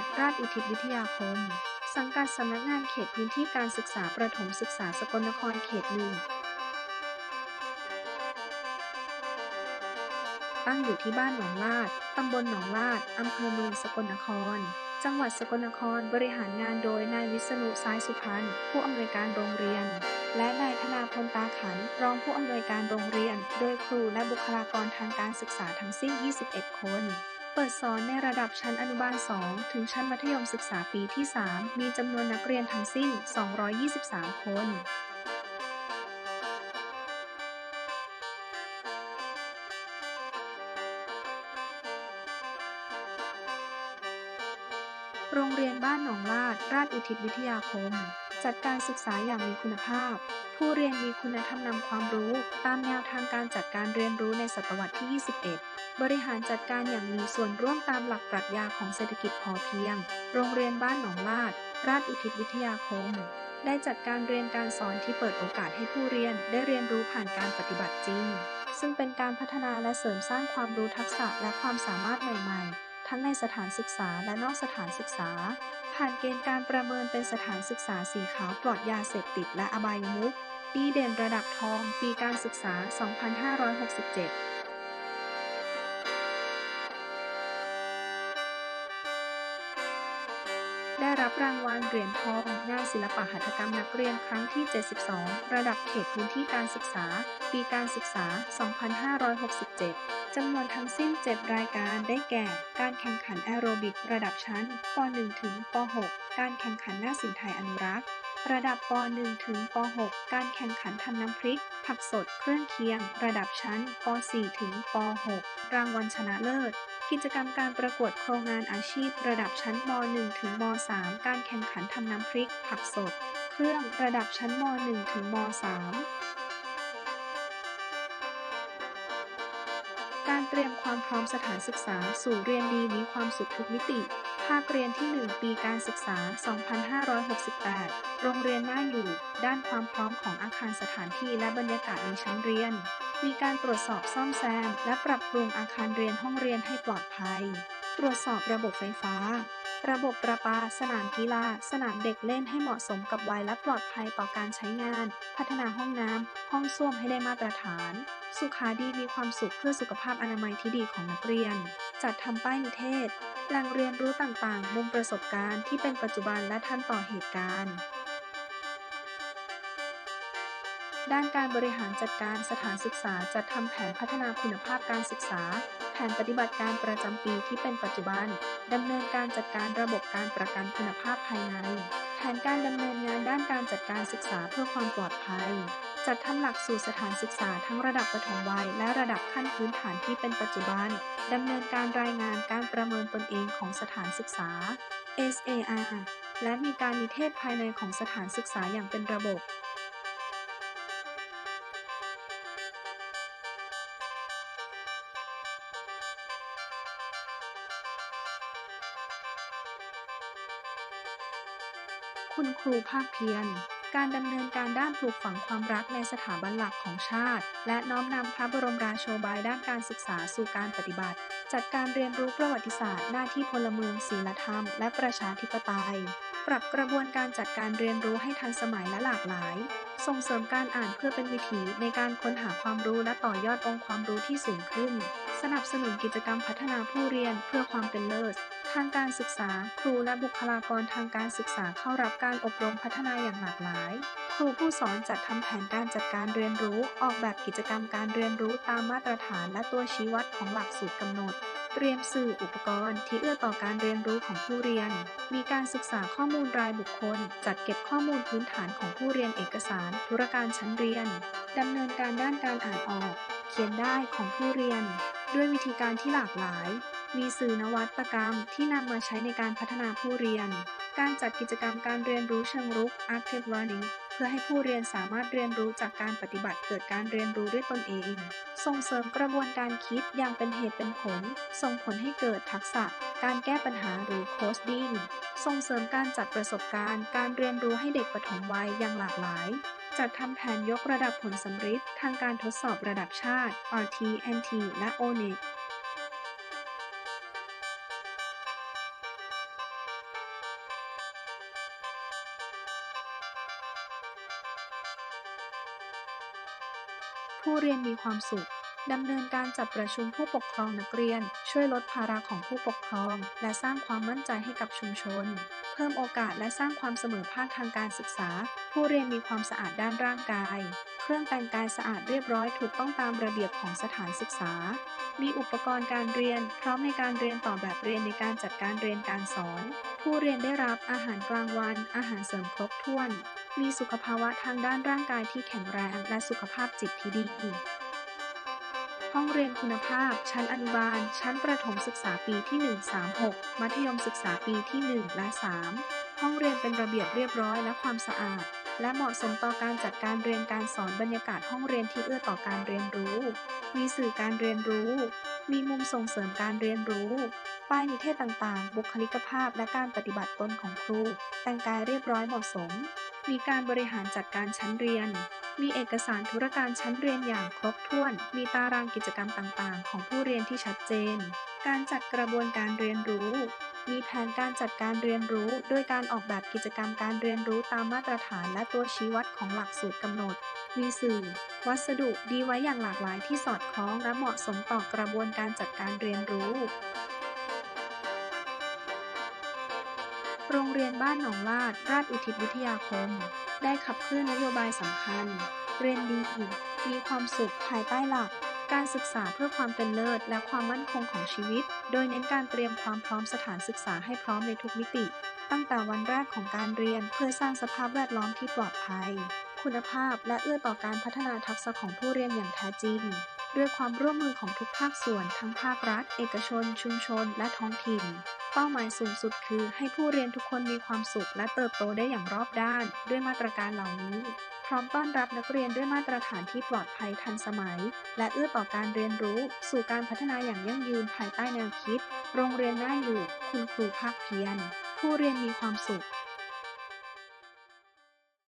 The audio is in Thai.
ดราชอุทิศวิทยาคม สังกัดสำนักงานเขตพื้นที่การศึกษาประถมศึกษาสกลนครเขตหนึ่ง ตั้งอยู่ที่บ้านหนองลาด ตำบลหนองลาด อำเภอเมืองสกลนคร จังหวัดสกลนคร บริหารงานโดยนายวิษณุซ้ายสุพรรณ ผู้อำนวยการโรงเรียน และนายธนาพลตาขัน รองผู้อำนวยการโรงเรียน โดยครูและบุคลากรทางการศึกษาทั้งสิ้น 21 คน เปิดสอนในระดับชั้นอนุบาล 2 ถึงชั้นมัธยมศึกษาปีที่ 3 มีจำนวนนักเรียนทั้งสิ้น 223 คนโรงเรียนบ้านหนองลาด ราชอุทิศวิทยาคม จัดการศึกษาอย่างมีคุณภาพ ผู้เรียนมีคุณธรรมนำความรู้ ตามแนวทางการจัดการเรียนรู้ในศตวรรษที่ 21 บริหารจัดการอย่างมีส่วนร่วมตามหลักปรัชญาของเศรษฐกิจพอเพียง โรงเรียนบ้านหนองลาด ราชอุทิศวิทยาคม ได้จัดการเรียนการสอนที่เปิดโอกาสให้ผู้เรียนได้เรียนรู้ผ่านการปฏิบัติจริง ซึ่งเป็นการพัฒนาและเสริมสร้างความรู้ทักษะและความสามารถใหม่ ๆ ทั้งในสถานศึกษาและนอกสถานศึกษา ผ่านเกณฑ์การประเมินเป็นสถานศึกษาสีขาวปลอดยาเสพติดและอบายมุขดีเด่นระดับทอง ปีการศึกษา 2567ได้รับรางวัลเหรียญทองงานศิลปหัตถกรรมนักเรียนครั้งที่ 72 ระดับเขตพื้นที่การศึกษา ปีการศึกษา 2567 จำนวนทั้งสิ้น 7 รายการได้แก่ การแข่งขันแอโรบิกระดับชั้นป .1 ถึงป .6 การแข่งขันหน้าสินไทยอนุรักษ์ ระดับป .1 ถึงป .6 การแข่งขันทำน้ำพริก ผักสดเครื่องเคียง ระดับชั้นป .4 ถึงป .6 รางวัลชนะเลิศกิจกรรมการประกวดโครงงานอาชีพ ระดับชั้นม .1 ถึงม .3 การแข่งขันทำน้ำพริก ผักสด เครื่องระดับชั้นม .1 ถึงม .3 การเตรียมความพร้อมสถานศึกษาสู่เรียนดีมีความสุขทุกมิติ ภาคเรียนที่ 1 ปีการศึกษา 2568 โรงเรียนน่าอยู่ ด้านความพร้อมของอาคารสถานที่และบรรยากาศในชั้นเรียน มีการตรวจสอบซ่อมแซม และปรับปรุงอาคารเรียนห้องเรียนให้ปลอดภัย ตรวจสอบระบบไฟฟ้า ระบบประปา สนามกีฬา สนามเด็กเล่นให้เหมาะสมกับวัยและปลอดภัยต่อการใช้งาน พัฒนาห้องน้ำ ห้องส้วมให้ได้มาตรฐาน สุขาดีมีความสุขเพื่อสุขภาพอนามัยที่ดีของนักเรียน จัดทำป้ายนิเทศแหล่งเรียนรู้ต่างๆ มุมประสบการณ์ที่เป็นปัจจุบันและทันต่อเหตุการณ์ ด้านการบริหารจัดการสถานศึกษาจัดทำแผนพัฒนาคุณภาพการศึกษา แผนปฏิบัติการประจำปีที่เป็นปัจจุบันดำเนินการจัดการระบบการประกันคุณภาพภายใน แผนการดำเนินงานด้านการจัดการศึกษาเพื่อความปลอดภัย จัดทำหลักสูตรสถานศึกษาทั้งระดับปฐมวัย และระดับขั้นพื้นฐานที่เป็นปัจจุบันดำเนินการรายงานการประเมินตนเองของสถานศึกษา SAR และมีการนิเทศภายในของสถานศึกษาอย่างเป็นระบบ คุณครูภาคเพียรการดำเนินการด้านปลูกฝังความรักในสถาบันหลักของชาติ และน้อมนำพระบรมราโชบายด้านการศึกษาสู่การปฏิบัติ จัดการเรียนรู้ประวัติศาสตร์หน้าที่พลเมืองศีลธรรม และประชาธิปไตย ปรับกระบวนการจัดการเรียนรู้ให้ทันสมัยและหลากหลาย ส่งเสริมการอ่านเพื่อเป็นวิถีในการค้นหาความรู้และต่อยอดองค์ความรู้ที่สูงขึ้น สนับสนุนกิจกรรมพัฒนาผู้เรียนเพื่อความเป็นเลิศ ทางการศึกษา ครูและบุคลากรทางการศึกษาเข้ารับการอบรมพัฒนาอย่างหลากหลาย ครูผู้สอนจัดทำแผนการจัดการเรียนรู้ ออกแบบกิจกรรมการเรียนรู้ตามมาตรฐานและตัวชี้วัดของหลักสูตรกำหนด เตรียมสื่ออุปกรณ์ที่เอื้อต่อการเรียนรู้ของผู้เรียน มีการศึกษาข้อมูลรายบุคคล จัดเก็บข้อมูลพื้นฐานของผู้เรียนเอกสาร ธุรการชั้นเรียนดำเนินการด้านการอ่านออก เขียนได้ของผู้เรียน ด้วยวิธีการที่หลากหลาย มีสื่อนวัตกรรมที่นำมาใช้ในการพัฒนาผู้เรียน การจัดกิจกรรมการเรียนรู้เชิงรุก active learning เพื่อให้ผู้เรียนสามารถเรียนรู้จากการปฏิบัติเกิดการเรียนรู้ด้วยตนเอง ส่งเสริมกระบวนการคิดอย่างเป็นเหตุเป็นผล ส่งผลให้เกิดทักษะ การแก้ปัญหาหรือ coding ส่งเสริมการจัดประสบการณ์ การเรียนรู้ให้เด็กปฐมวัยอย่างหลากหลายจัดทำแผนยกระดับผลสำฤทธิ์ทางการทดสอบระดับชาติ RT NT และ ONET ผู้เรียนมีความสุขดำเนินการจัดประชุมผู้ปกครองนักเรียน ช่วยลดภาระของผู้ปกครอง และสร้างความมั่นใจให้กับชุมชน เพิ่มโอกาสและสร้างความเสมอภาคทางการศึกษา ผู้เรียนมีความสะอาดด้านร่างกาย เครื่องแต่งกายสะอาดเรียบร้อยถูกต้องตามระเบียบของสถานศึกษา มีอุปกรณ์การเรียน พร้อมในการเรียนต่อแบบเรียนในการจัดการเรียนการสอน ผู้เรียนได้รับอาหารกลางวัน อาหารเสริมครบถ้วน มีสุขภาวะทางด้านร่างกายที่แข็งแรงและสุขภาพจิตที่ดี ห้องเรียนคุณภาพ ชั้นอนุบาล ชั้นประถมศึกษาปีที่ 136 มัธยมศึกษาปีที่ 1 และ 3 ห้องเรียนเป็นระเบียบเรียบร้อยและความสะอาด และเหมาะสมต่อการจัดการเรียนการสอนบรรยากาศห้องเรียนที่เอื้อต่อการเรียนรู้ มีสื่อการเรียนรู้ มีมุมส่งเสริมการเรียนรู้ป้ายนิเทศต่างๆ บุคลิกภาพและการปฏิบัติตนของครู แต่งกายเรียบร้อยเหมาะสม มีการบริหารจัดการชั้นเรียน มีเอกสารธุรการชั้นเรียนอย่างครบถ้วน มีตารางกิจกรรมต่างๆ ของผู้เรียนที่ชัดเจน การจัดกระบวนการเรียนรู้ มีแผนการจัดการเรียนรู้ โดยการออกแบบกิจกรรมการเรียนรู้ตามมาตรฐานและตัวชี้วัดของหลักสูตรกำหนด มีสื่อ วัสดุดีไว้อย่างหลากหลายที่สอดคล้องและเหมาะสมต่อกระบวนการจัดการเรียนรู้ รงเรียนบ้านหนองลาด ราชอุทิศวิทยาคม ได้ขับเคลื่อนนโยบายสำคัญ เรียนดี มีความสุขภายใต้หลัก การศึกษาเพื่อความเป็นเลิศและความมั่นคงของชีวิต โดยเน้นการเตรียมความพร้อมสถานศึกษาให้พร้อมในทุกมิติ ตั้งแต่วันแรกของการเรียนเพื่อสร้างสภาพแวดล้อมที่ปลอดภัย คุณภาพและเอื้อต่อการพัฒนาทักษะของผู้เรียนอย่างแท้จริง ด้วยความร่วมมือของทุกภาคส่วนทั้งภาครัฐ เอกชน ชุมชน และท้องถิ่น เป้าหมายสูงสุดคือให้ผู้เรียนทุกคนมีความสุขและเติบโตได้อย่างรอบด้าน ด้วยมาตรการเหล่านี้ พร้อมต้อนรับนักเรียนด้วยมาตรฐานที่ปลอดภัยทันสมัย และเอื้อต่อการเรียนรู้ สู่การพัฒนาอย่างยั่งยืนภายใต้แนวคิด โรงเรียนน่าอยู่ คุณครูภาคเพียรผู้เรียนมีความสุข